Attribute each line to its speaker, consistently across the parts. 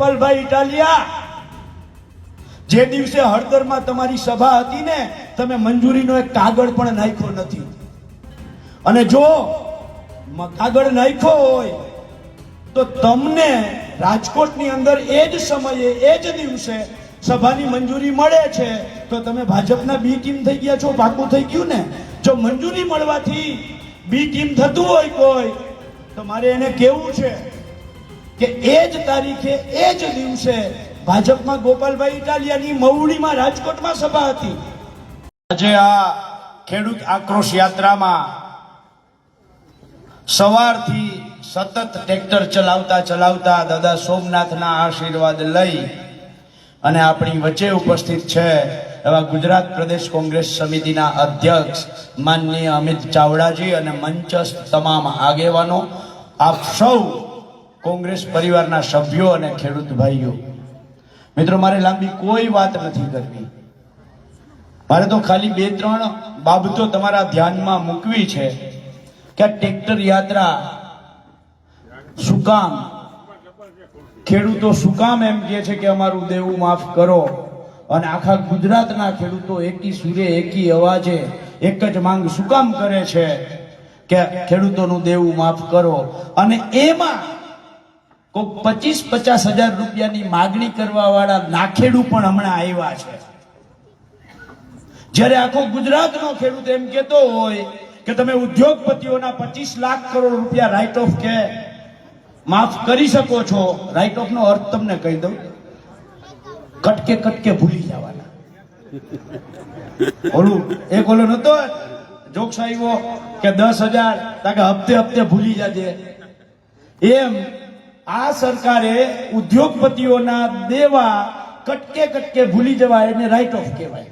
Speaker 1: ગોપાલભાઈ ઇટાલિયા, જે દિવસે હળદરમાં તમારી સભા હતી ને, તમે મંજૂરીનો એક કાગળ પણ નાખ્યો નથી. અને જો કાગળ નાખ્યો હોય, તો તમને રાજકોટની અંદર એ જ સમયે, એ જ દિવસે સભાની મંજૂરી મળે છે. તો તમે ભાજપના બી ટીમ થઈ ગયા છો, પાકું થઈ ગયું ને? જો મંજૂરી મળવાથી બી ટીમ થતું હોય કોઈ, તો મારે એને કેવું છે. કે એ જ તારીખે, એ જ દિવસે ભાજપમાં ગોપાલભાઈ ઇટાલિયાની મવડીમાં રાજકોટમાં સભા હતી. આજે આ ખેડૂત આક્રોશ યાત્રામાં સવારથી સતત ટ્રેક્ટર ચલાવતા ચલાવતા દાદા સોમનાથના આશીર્વાદ લઈ અને આપણી વચ્ચે ઉપસ્થિત છે એવા ગુજરાત પ્રદેશ કોંગ્રેસ સમિતિના અધ્યક્ષ માનનીય અમિત ચાવડાજી અને મંચસ્થ તમામ આગેવાનો. આપ સૌ કોંગ્રેસ પરિવારના સભ્યો અને ખેડૂત ભાઈઓ. મિત્રો, મારે લાંબી કોઈ વાત નથી કરવી. મારે તો ખાલી બે ત્રણ બાબતો તમારા ધ્યાનમાં મૂકવી છે કે ટ્રેક્ટર યાત્રા શું કામ? ખેડૂતો શું કામ એમ કહે છે કે અમારું દેવું માફ કરો અને આખા ગુજરાતના ખેડૂતો એકી સૂર્ય એકી અવાજે એક જ માંગ શું કામ કરે છે કે ખેડૂતોનું દેવું માફ કરો? અને એમાં કોઈક પચીસ પચાસ હજાર રૂપિયાની માગણી કરવા વાળા નાખેડું પણ હમણાં આવ્યા છે. જ્યારે આખો ગુજરાતનો ખેડૂત એમ કહેતો હોય કે તમે ઉદ્યોગપતિઓના પચીસ લાખ કરોડ રૂપિયા રાઇટ ઓફ કે માફ કરી શકો છો રાઇટ ઓફ નો અર્થ તમને કહી દઉં. કટકે કટકે ભૂલી જવાના. ઓલું, એક ઓલો નતો જોક્સ આવ્યો કે દસ હજાર, તાકે હપ્તે હપ્તે ભૂલી જાજે. એમ આ સરકારે ઉદ્યોગપતિઓના દેવા કટકે કટકે ભૂલી જવા એને રાઇટ ઓફ કહેવાય.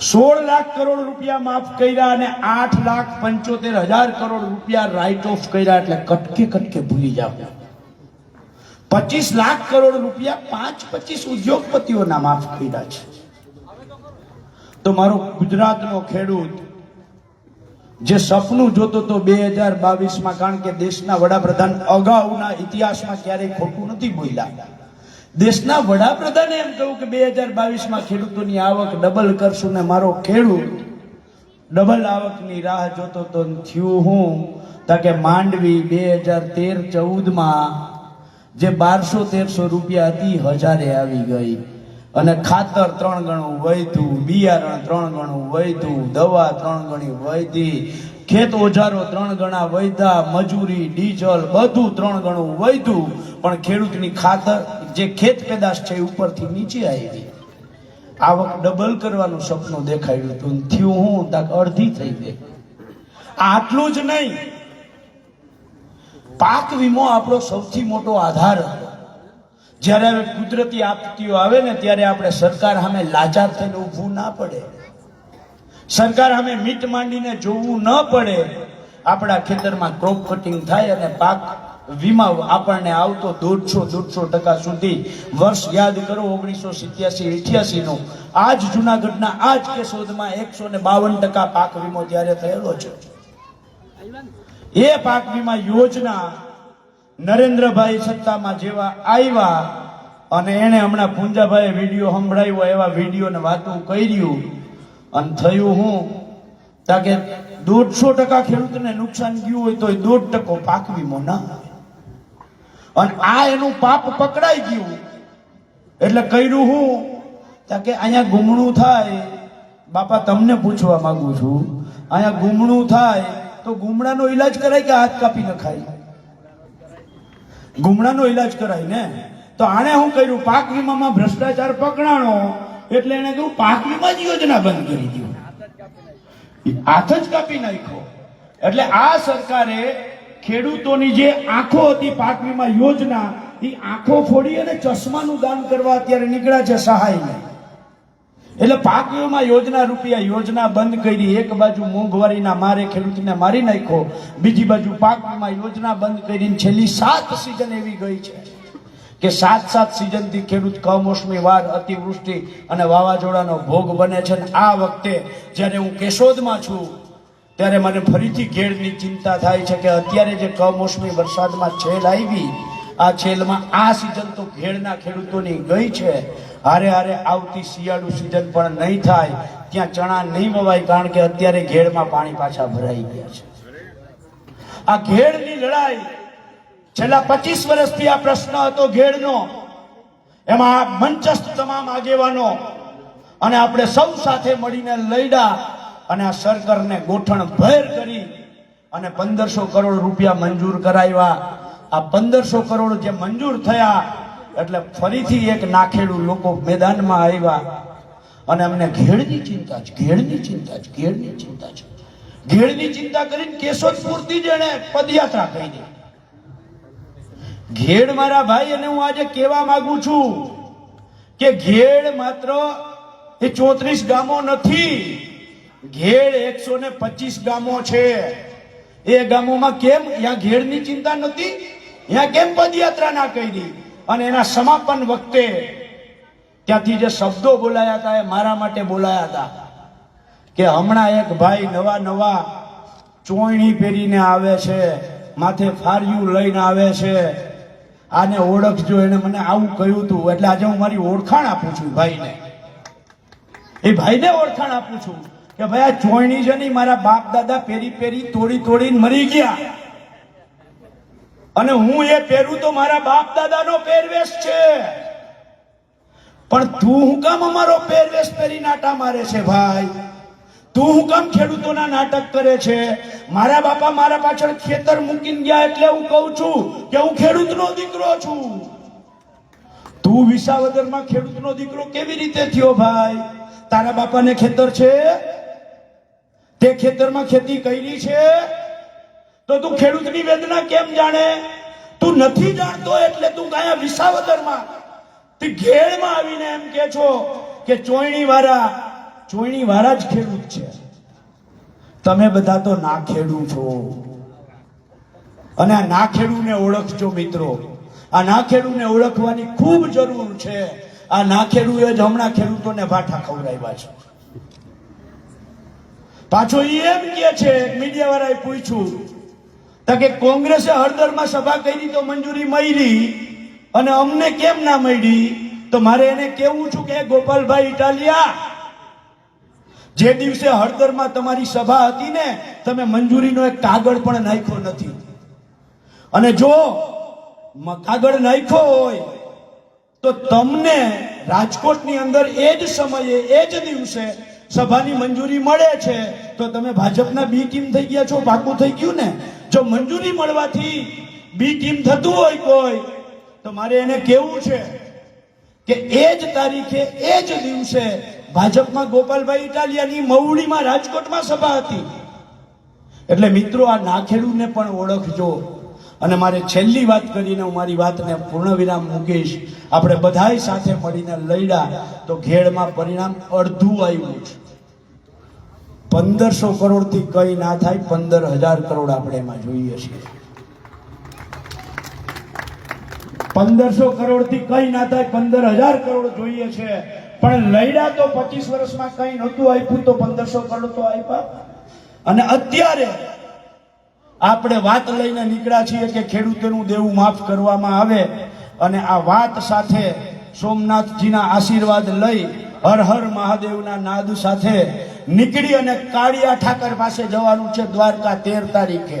Speaker 1: સોળ લાખ કરોડ રૂપિયા માફ કર્યા અને આઠ લાખ પંચોતેર હજાર કરોડ રૂપિયા રાઇટ ઓફ કર્યા એટલે કટકે કટકે ભૂલી જાવ પચીસ લાખ કરોડ રૂપિયા પાંચ પચીસ ઉદ્યોગપતિઓના માફ કર્યા છે. તો મારો ગુજરાતનો ખેડૂત જે સપનું જોતો તો બે હજાર બાવીસમાં, કારણ કે દેશના વડાપ્રધાન અગાઉના ઇતિહાસમાં ક્યારેય ખોટું નથી બોલ્યા. દેશના વડાપ્રધાને એમ કહ્યું કે બે હજાર બાવીસમાં ખેડૂતોની આવક ડબલ કરશું ને મારો ખેડૂત ડબલ આવકની રાહ જોતો તો થયું હું તાકે માંડવી બે હજાર તેર ચૌદમાં જે બારસો તેરસો રૂપિયા હતી, હજારે આવી ગઈ. અને ખાતર ત્રણ ગણું વધ્યું બિયારણ ત્રણ ગણું વધ્યું દવા ત્રણ ગણી વધી, ખેત ઓજારો ત્રણ ગણા વૈધા, મજૂરી, ડીઝલ બધું ત્રણ ગણું વધ્યું પણ ખેડૂતની ખાતર, જે ખેત પેદાશ છે ઉપરથી નીચે આવી. આવક ડબલ કરવાનું સપનું દેખાયું હતું થયું હું તાક અડધી થઈ ગઈ. આટલું જ નહીં. પાક વીમો આપણો સૌથી મોટો આધાર હતો. જ્યારે કુદરતી આપત્તિઓ આવે ને ત્યારે આપણે સરકાર સામે લાચાર થઈને ઊભું ના પડે. સરકાર સામે મીટ માંડીને જોવું ન પડે. આપણા ખેતરમાં ક્રોપ કટિંગ થાય અને પાક વીમા આપણને આવતો દોઢસો દોઢસો ટકા સુધી. વર્ષ યાદ કરો ઓગણીસો સિત્યાસી અઠ્યાસી આ આજ જુનાગઢના આજ કેશોદમાં એકસો ને બાવન ટકા પાક વીમો ત્યારે થયેલો છે. એ પાક વીમા યોજના નરેન્દ્રભાઈ સત્તામાં જેવા આવ્યા અને એને હમણાં પુંજાભાઈએ વીડિયો સંભળાવ્યો, એવા વીડિયો ને વાતું કર્યું. અને થયું હું તાકે દોઢસો ટકા ખેડૂતને નુકસાન ગયું હોય તો દોઢ ટકો પાક વીમો ના અને આ એનું પાપ પકડાઈ ગયું. એટલે કર્યું હું તાકે અહીંયા ગુમણું થાય. બાપા, તમને પૂછવા માંગુ છું. અહીંયા ગુમણું થાય. તો ગુમડાનો ઈલાજ કરાય કે હાથ કાપી નખાય? ગુમડાનો ઈલાજ કરાય ને? તો આણે શું કર્યું? પાક વીમામાં ભ્રષ્ટાચાર પકડાણો. એટલે એને કહ્યું, પાક વીમા જ યોજના બંધ કરી દીધું હાથ જ કાપી નાખ્યો. એટલે આ સરકારે ખેડૂતોની જે આંખો હતી પાક વીમા યોજના એ આંખો ફોડી અને ચશ્માનું દાન કરવા અત્યારે નીકળ્યા છે સહાયને. એટલે પાક વીમા યોજના રૂપિયા યોજના બંધ કરી, એક બાજુ મોંઘવારીના મારે ખેડૂતને મારી નાખ્યો, બીજી બાજુ પાક વીમા યોજના બંધ કરીને છેલ્લી સાત સિઝન એવી ગઈ છે કે સાત સાત સિઝનથી ખેડૂત કમોસમી વાર અતિવૃષ્ટિ અને વાવાઝોડાનો ભોગ બને છે. અને આ વખતે જ્યારે હું કેશોદમાં છું, ત્યારે મને ફરીથી ઘેડની ચિંતા થાય છે કે અત્યારે જે કમોસમી વરસાદમાં છેલ આવી આ છેલમાં આ સિઝન તો ઘેડના ખેડૂતોની ગઈ છે. હારે હારે આવતી શિયાળુ સિઝન પણ નહીં થાય. ત્યાં ચણા નહીં વવાય કારણ કે અત્યારે ઘેડમાં પાણી પાછા ભરાઈ ગયા છે. આ ઘેડની લડાઈ છેલ્લા પચીસ વર્ષથી આ પ્રશ્ન હતો ઘેડનો એમાં મંચસ્થ તમામ આગેવાનો અને આપણે સૌ સાથે મળીને લડ્યા અને આ સરકારને ગોઠણ ભેર કરી અને પંદરસો કરોડ રૂપિયા મંજૂર કરાવ્યા. આ પંદરસો કરોડ જે મંજૂર થયા, એટલે ફરીથી એક નાખેડું લોકો મેદાનમાં આવ્યા અને અમને ઘેડની ચિંતા છે ઘેડની ચિંતા છે ઘેડની ચિંતા છે ઘેડની ચિંતા કરીને કેશોદ પૂરતી જ એણે પદયાત્રા કરી. ઘેડ મારા ભાઈ અને હું આજે કહેવા માંગુ છું કે ઘેડ માત્ર એ ચોત્રીસ ગામો નથી, ઘેડ એકસો ને પચીસ ગામો છે. એ ગામોમાં કેમ? ત્યાં ઘેડની ચિંતા નથી? ત્યાં કેમ પદયાત્રા ના કરી? અને એના સમાપન વખતે ત્યાંથી જે શબ્દો બોલાયા હતા એ મારા માટે બોલાયા હતા કે હમણાં એક ભાઈ નવા નવા ચોયણી પહેરીને આવે છે, માથે ફાર્યું લઈને આવે છે. આને ઓળખજો, એને મને આવું કહ્યું હતું એટલે આજે હું મારી ઓળખાણ આપું છું ભાઈને. એ ભાઈને ઓળખાણ આપું છું કે ભાઈ, આ ચોયણી છે નહીં મારા બાપ દાદા પેરી પેરી તોડી તોડીને મરી ગયા. અને હું એ પહેરું તો મારા બાપ દાદાનો પહેરવેશ છે. પણ તું હું કામ અમારો પહેરવેશ પહેરી નાટા મારે છે ભાઈ? તું હું કામ ખેડૂતોના નાટક કરે છે? મારા બાપા મારા પાછળ ખેતર મૂકીને ગયા એટલે હું કહું છું કે હું ખેડૂતનો દીકરો છું. તું વિસાવદરમાં ખેડૂતનો દીકરો કેવી રીતે થયો ભાઈ? તારા બાપાને ખેતર છે? તે ખેતરમાં ખેતી કરી છે? તો તું ખેડૂતની વેદના કેમ જાણે? તું નથી જાણતો એટલે તું ગયા વિસાવદરમાં, તે ઘેડમાં આવીને એમ કે છો કે ચોયણી વાળા ચોયણી વાળા જ ખેડૂત છે. તમે બધા તો ના ખેડૂ છો અને આ ના ખેડૂને ઓળખજો મિત્રો. આ ના ખેડૂને ઓળખવાની ખૂબ જરૂર છે. આ ના ખેડૂએ જ હમણાં ખેડૂતોને ભાઠા ખવડાવ્યા છે. પાછો એમ કે છે મીડિયા વાળાએ પૂછ્યું કે કોંગ્રેસે હળદરમાં સભા કરી તો મંજૂરી મળી અને અમને કેમ ના મળી તો મારે એને કેવું છું કે ગોપાલભાઈ ઇટાલિયા, જે દિવસે હળદરમાં તમારી સભા હતી ને, તમે મંજૂરીનો એક કાગળ પણ નાખ્યો નથી. અને જો કાગળ નાખ્યો હોય, તો તમને રાજકોટની અંદર એ જ સમયે, એ જ દિવસે સભાની મંજૂરી મળે છે. તો તમે ભાજપના બી, ટીમ થઈ ગયા છો, પાકું થઈ ગયું ને? જો મંજૂરી મળવાથી બી ટીમ થતું હોય કોઈ, તો મારે એને કેવું છે કે એ જ તારીખે, એ જ દિવસે ભાજપમાં ગોપાલભાઈ ઇટાલિયાની મવડીમાં રાજકોટમાં સભા હતી. એટલે મિત્રો, આ નાખેડુને પણ ઓળખજો. અને મારે છેલ્લી વાત કરીને હું મારી વાતને પૂર્ણ વિરામ મૂકીશ. આપણે બધાય સાથે મળીને લડ્યા તો ઘેડમાં પરિણામ અડધું આવ્યું છે. પંદરસો કરોડથી કઈ ના થાય, પંદર હજાર કરોડ આપણે એમાં જોઈએ છીએ. પંદરસો કરોડથી કઈ ના થાય, પંદર હજાર કરોડ જોઈએ છે. પણ લઈડા તો પચીસ વર્ષમાં કઈ નહોતું આપ્યું તો પંદરસો કરોડ તો આપ્યા. અને અત્યારે આપણે વાત લઈને નીકળ્યા છીએ કે ખેડૂતોનું દેવું માફ કરવામાં આવે અને આ વાત સાથે સોમનાથજીના આશીર્વાદ લઈ હર હર મહાદેવના નાદ સાથે નીકળી અને કાળિયા ઠાકર પાસે જવાનું છે દ્વારકા તેર તારીખે.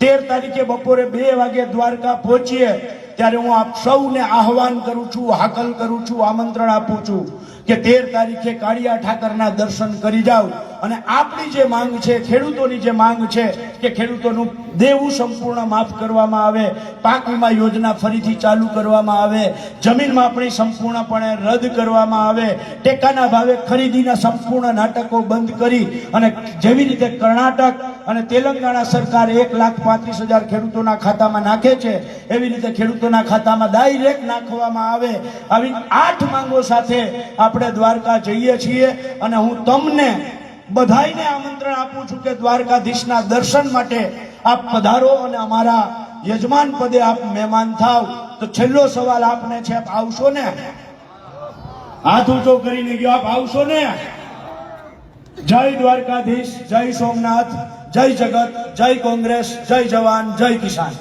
Speaker 1: તેર તારીખે બપોરે બે વાગે દ્વારકા પહોંચીએ, ત્યારે હું આપ સૌને આહવાન કરું છું, હાકલ કરું છું, આમંત્રણ આપું છું કે તેર તારીખે કાળિયા ઠાકરના દર્શન કરી જાઓ. અને આપણી જે માંગ છે, ખેડૂતોની જે માંગ છે કે ખેડૂતોનું દેવું સંપૂર્ણ માફ કરવામાં આવે, પાક વીમા યોજના ફરીથી ચાલુ કરવામાં આવે, જમીનમાં આપણી સંપૂર્ણપણે રદ કરવામાં આવે, ટેકાના ભાવે ખરીદીના સંપૂર્ણ નાટકો બંધ કરી અને જેવી રીતે કર્ણાટક અને તેલંગાણા સરકાર એક લાખ પાંત્રીસ હજાર ખેડૂતોના ખાતામાં નાખે છે, એવી રીતે ખેડૂતોના ખાતામાં ડાયરેક્ટ નાખવામાં આવે, આવી આઠ માંગો સાથે આપણે દ્વારકા જઈએ છીએ અને હું તમને બધાયને આમંત્રણ આપું છું કે દ્વારકાધીશના દર્શન માટે આપ પધારો અને અમારા યજમાન પદે આપ મહેમાન થાવ. તો છેલ્લો સવાલ આપને છે, આપ આવશો ને? હાથ ઊંચો કરીને ગયો, આપ આવશો ને? જય દ્વારકાધીશ, જય સોમનાથ, જય જગત, જય કોંગ્રેસ, જય જવાન, જય કિસાન.